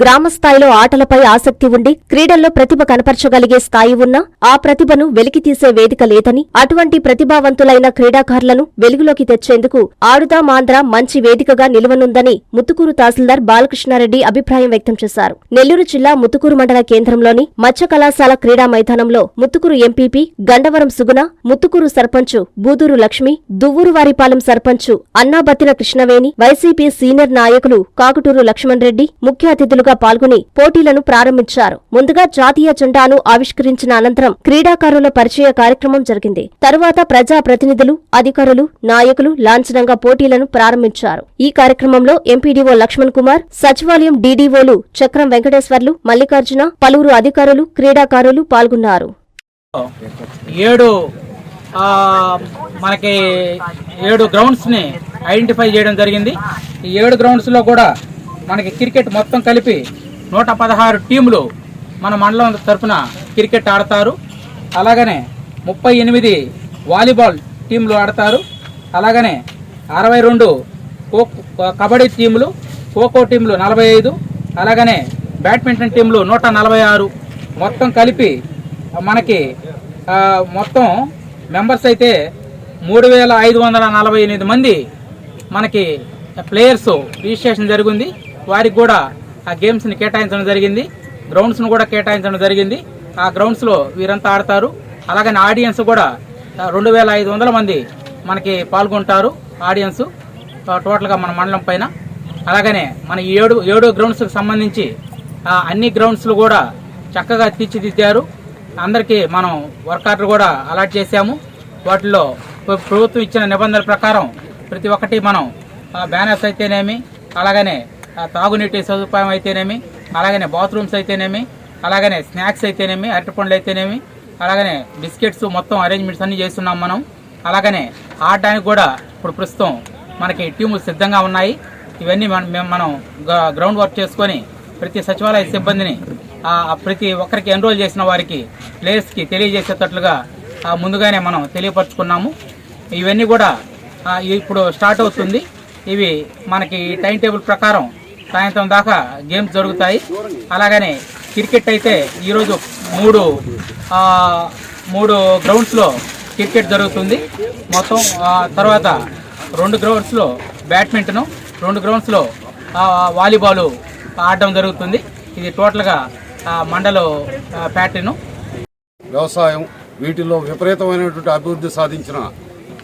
గ్రామ స్థాయిలో ఆటలపై ఆసక్తి ఉండి క్రీడల్లో ప్రతిభ కనపరచగలిగే స్థాయి ఉన్నా ఆ ప్రతిభను వెలికితీసే వేదిక లేదని అటువంటి ప్రతిభావంతులైన క్రీడాకారులను వెలుగులోకి తెచ్చేందుకు ఆడుదా మాంధ్ర మంచి వేదికగా నిలువనుందని ముత్తుకూరు తహసీల్దార్ బాలకృష్ణారెడ్డి అభిప్రాయం వ్యక్తం చేశారు. నెల్లూరు జిల్లా ముత్తుకూరు మండల కేంద్రంలోని మత్స్య కళాశాల క్రీడా మైదానంలో Muthukur MPP Gandavaram Suguna Muthukur sarpanch Budur Lakshmi Duvvuruvaripalem sarpanch Annabathina Krishnaveni YCP senior నాయకులు కాకుటూరు లక్ష్మణ్ రెడ్డి ముఖ్య అతిథులుగా నేతలుగా పాల్గొని పోటీలను ప్రారంభించారు. ముందుగా జాతీయ జెండాను ఆవిష్కరించిన అనంతరం క్రీడాకారుల పరిచయ కార్యక్రమం జరిగింది. తరువాత ప్రజా ప్రతినిధులు అధికారులు నాయకులు లాంఛనంగా పోటీలను ప్రారంభించారు. ఈ కార్యక్రమంలో ఎంపీడీఓ లక్ష్మణ్ కుమార్ సచివాలయం డీడీఓలు చక్రం వెంకటేశ్వర్లు మల్లికార్జున పలువురు అధికారులు క్రీడాకారులు పాల్గొన్నారు. ఏడు మనకి ఏడు గ్రౌండ్స్ని ఐడెంటిఫై చేయడం జరిగింది. ఈ ఏడు గ్రౌండ్స్లో కూడా మనకి క్రికెట్ మొత్తం కలిపి నూట పదహారు టీములు మన మండలం తరఫున క్రికెట్ ఆడతారు. అలాగనే ముప్పై ఎనిమిది వాలీబాల్ టీంలు ఆడతారు. అలాగనే అరవై రెండు ఖో కబడ్డీ టీములు ఖోఖో టీంలు నలభై ఐదు అలాగనే బ్యాడ్మింటన్ టీంలు నూట నలభై ఆరు మొత్తం కలిపి మనకి మొత్తం మెంబర్స్ అయితే మూడు వేల ఐదు వందల నలభై ఎనిమిది మంది మనకి ప్లేయర్స్ రిజిస్ట్రేషన్ జరిగింది. వారికి కూడా ఆ గేమ్స్ని కేటాయించడం జరిగింది. గ్రౌండ్స్ను కూడా కేటాయించడం జరిగింది. ఆ గ్రౌండ్స్లో వీరంతా ఆడతారు. అలాగనే ఆడియన్స్ కూడా రెండు వేల ఐదు వందల మంది మనకి పాల్గొంటారు ఆడియన్స్ టోటల్గా మన మండలం పైన. అలాగనే మన ఏడు ఏడు గ్రౌండ్స్కి సంబంధించి అన్ని గ్రౌండ్స్లు కూడా చక్కగా తీర్చిదిద్దారు. అందరికీ మనం వర్కర్లు కూడా అలాట్ చేశాము. వాటిలో ప్రభుత్వం ఇచ్చిన నిబంధనల ప్రకారం ప్రతి ఒక్కటి మనం బ్యానర్స్ అయితేనేమి అలాగనే తాగునీటి సదుపాయం అయితేనేమి అలాగనే బాత్రూమ్స్ అయితేనేమి అలాగనే స్నాక్స్ అయితేనేమి అరటిపండ్లు అయితేనేమి అలాగనే బిస్కెట్స్ మొత్తం అరేంజ్మెంట్స్ అన్నీ చేస్తున్నాం మనం. అలాగనే ఆడడానికి కూడా ఇప్పుడు ప్రస్తుతం మనకి టీములు సిద్ధంగా ఉన్నాయి. ఇవన్నీ మనం మేము- మనం గ- గ్రౌండ్ వర్క్ చేసుకొని ప్రతి సచివాలయ సిబ్బందిని ప్రతి ఒక్కరికి ఎన్రోల్ చేసిన వారికి ప్లేయర్స్కి తెలియజేసేటట్లుగా ముందుగానే మనం తెలియపరుచుకున్నాము. ఇవన్నీ కూడా ఇప్పుడు స్టార్ట్ అవుతుంది. ఇవి మనకి టైం టేబుల్ ప్రకారం సాయంత్రం దాకా గేమ్స్ జరుగుతాయి. అలాగనే క్రికెట్ అయితే ఈరోజు మూడు మూడు గ్రౌండ్స్లో క్రికెట్ జరుగుతుంది. మొత్తం తర్వాత రెండు గ్రౌండ్స్లో బ్యాడ్మింటను రెండు గ్రౌండ్స్లో వాలీబాలు వాలీబాల్ ఆడడం జరుగుతుంది. ఇది టోటల్గా మండల ప్యాటర్ను. వ్యవసాయం వీటిలో విపరీతమైనటువంటి అభివృద్ధి సాధించిన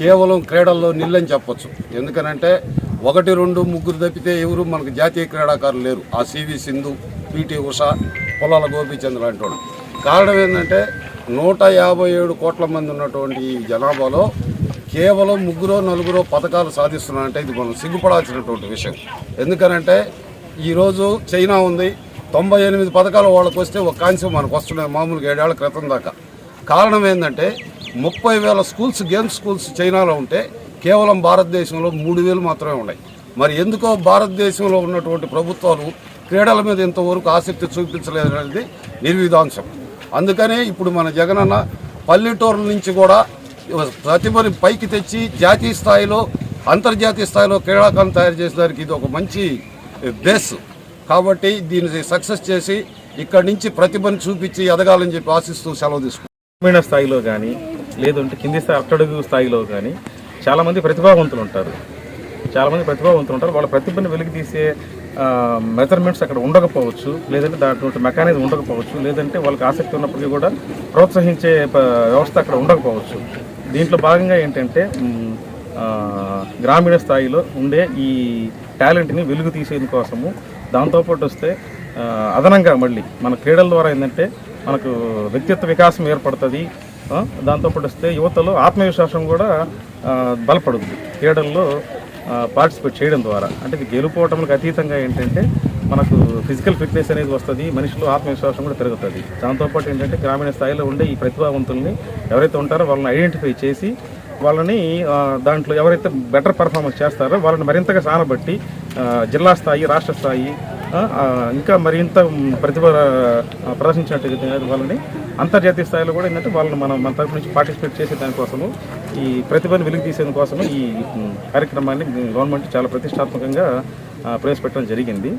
కేవలం క్రీడల్లో నిల్లని చెప్పొచ్చు. ఎందుకనంటే ఒకటి రెండు ముగ్గురు తప్పితే ఎవరు? మనకు జాతీయ క్రీడాకారులు లేరు. ఆ సివి సింధు పిటి ఉష పొలాల గోపీచంద్ లాంటి వాళ్ళు. కారణం ఏంటంటే నూట యాభై ఏడు కోట్ల మంది ఉన్నటువంటి ఈ జనాభాలో కేవలం ముగ్గురో నలుగురో పథకాలు సాధిస్తున్నారంటే ఇది మనం సిగ్గుపడాల్సినటువంటి విషయం. ఎందుకనంటే ఈరోజు చైనా ఉంది. తొంభై ఎనిమిది పథకాలు వాళ్ళకి వస్తే ఒక కాన్సెప్ట్ మనకు వస్తున్నాయి మామూలుగా ఏడేళ్ళ క్రితం దాకా. కారణం ఏంటంటే ముప్పై వేల స్కూల్స్ గేమ్స్ స్కూల్స్ చైనాలో ఉంటే కేవలం భారతదేశంలో మూడు వేలు మాత్రమే ఉన్నాయి. మరి ఎందుకో భారతదేశంలో ఉన్నటువంటి ప్రభుత్వాలు క్రీడల మీద ఇంతవరకు ఆసక్తి చూపించలేదనేది నిర్విధాంశం. అందుకనే ఇప్పుడు మన జగనన్న పల్లెటూరుల నుంచి కూడా ప్రతిభని పైకి తెచ్చి జాతీయ స్థాయిలో అంతర్జాతీయ స్థాయిలో క్రీడాకాలను తయారు చేసేదానికి ఇది ఒక మంచి బేస్. కాబట్టి దీన్ని సక్సెస్ చేసి ఇక్కడి నుంచి ప్రతిభను చూపించి ఎదగాలని చెప్పి ఆశిస్తూ సెలవు తీసుకుంటాం గ్రామీణ స్థాయిలో కానీ లేదంటే కింది స్థాయి అట్టడుగు స్థాయిలో కానీ చాలామంది ప్రతిభావంతులు ఉంటారు. చాలామంది ప్రతిభావంతులు ఉంటారు వాళ్ళ ప్రతిభను వెలికి తీసే మెజర్మెంట్స్ అక్కడ ఉండకపోవచ్చు. లేదంటే దాంట్లో మెకానిజం ఉండకపోవచ్చు. లేదంటే వాళ్ళకి ఆసక్తి ఉన్నప్పటికీ కూడా ప్రోత్సహించే వ్యవస్థ అక్కడ ఉండకపోవచ్చు. దీంట్లో భాగంగా ఏంటంటే గ్రామీణ స్థాయిలో ఉండే ఈ టాలెంట్ని వెలుగు తీసేందుకోసము దాంతోపాటు వస్తే అదనంగా మళ్ళీ మన క్రీడల ద్వారా ఏంటంటే మనకు వ్యక్తిత్వ వికాసం ఏర్పడుతుంది. దాంతోపాటు వస్తే యువతలో ఆత్మవిశ్వాసం కూడా బలపడుతుంది క్రీడల్లో పార్టిసిపేట్ చేయడం ద్వారా. అంటే ఇది గెలుపోవటంకి అతీతంగా ఏంటంటే మనకు ఫిజికల్ ఫిట్నెస్ అనేది వస్తుంది మనిషిలో ఆత్మవిశ్వాసం కూడా పెరుగుతుంది. దాంతోపాటు ఏంటంటే గ్రామీణ స్థాయిలో ఉండే ఈ ప్రతిభావంతుల్ని ఎవరైతే ఉంటారో వాళ్ళని ఐడెంటిఫై చేసి వాళ్ళని దాంట్లో ఎవరైతే బెటర్ పర్ఫార్మెన్స్ చేస్తారో వాళ్ళని మరింతగా సానబట్టి జిల్లా స్థాయి రాష్ట్ర స్థాయి ఇంకా మరింత ప్రతిభ ఆ, ప్రదర్శించినట్టు వాళ్ళని. అంతర్జాతీయ స్థాయిలో కూడా ఏంటంటే వాళ్ళని మనం మన తరపు నుంచి పార్టిసిపేట్ చేసే దానికోసము ఈ ప్రతిభను వెలుగు తీసేందుకోసము ఈ కార్యక్రమాన్ని గవర్నమెంట్ చాలా ప్రతిష్టాత్మకంగా ప్రవేశపెట్టడం జరిగింది.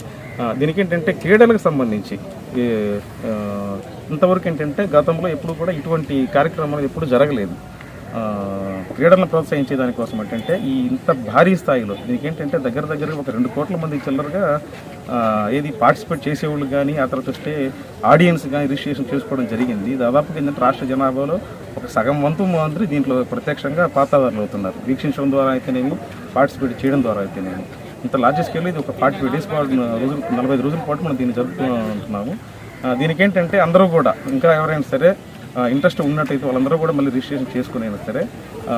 దీనికి ఏంటంటే క్రీడలకు సంబంధించి ఇంతవరకు ఏంటంటే గతంలో ఎప్పుడు కూడా ఇటువంటి కార్యక్రమాలు ఎప్పుడు జరగలేదు. క్రీడలను ప్రోత్సహించే దానికోసం ఏంటంటే ఈ ఇంత భారీ స్థాయిలో దీనికి ఏంటంటే దగ్గర దగ్గర ఒక రెండు కోట్ల మంది చిల్లరగా ఏది పార్టిసిపేట్ చేసేవాళ్ళు కానీ ఆ తర్వాత వస్తే ఆడియన్స్ కానీ రిజిస్ట్రేషన్ చేసుకోవడం జరిగింది. దాదాపుగా ఏంటంటే రాష్ట్ర జనాభాలో ఒక సగం వంతు మంది దీంట్లో ప్రత్యక్షంగా పాతాదారులు అవుతున్నారు వీక్షించడం ద్వారా అయితేనేమి పార్టిసిపేట్ చేయడం ద్వారా అయితేనేమి. ఇంత లార్జ్ స్కేల్ ఇది ఒక ఫార్టీ ఫైవ్ డేస్ పాటు రోజులు నలభై ఐదు రోజుల పాటు మనం దీన్ని జరుపుకుంటున్నాము దీనికి ఏంటంటే అందరూ కూడా ఇంకా ఎవరైనా సరే ఇంట్రెస్ట్ ఉన్నట్టయితే వాళ్ళందరూ కూడా మళ్ళీ రిజిస్ట్రేషన్ చేసుకుని అయినా సరే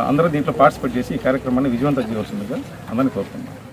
అందరూ దీంట్లో పార్టిసిపేట్ చేసి ఈ కార్యక్రమాన్ని విజయవంతం చేయవలసిందిగా అందరినీ కోరుతున్నాను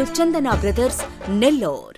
చందన బ్రదర్స్ నెల్లూరు.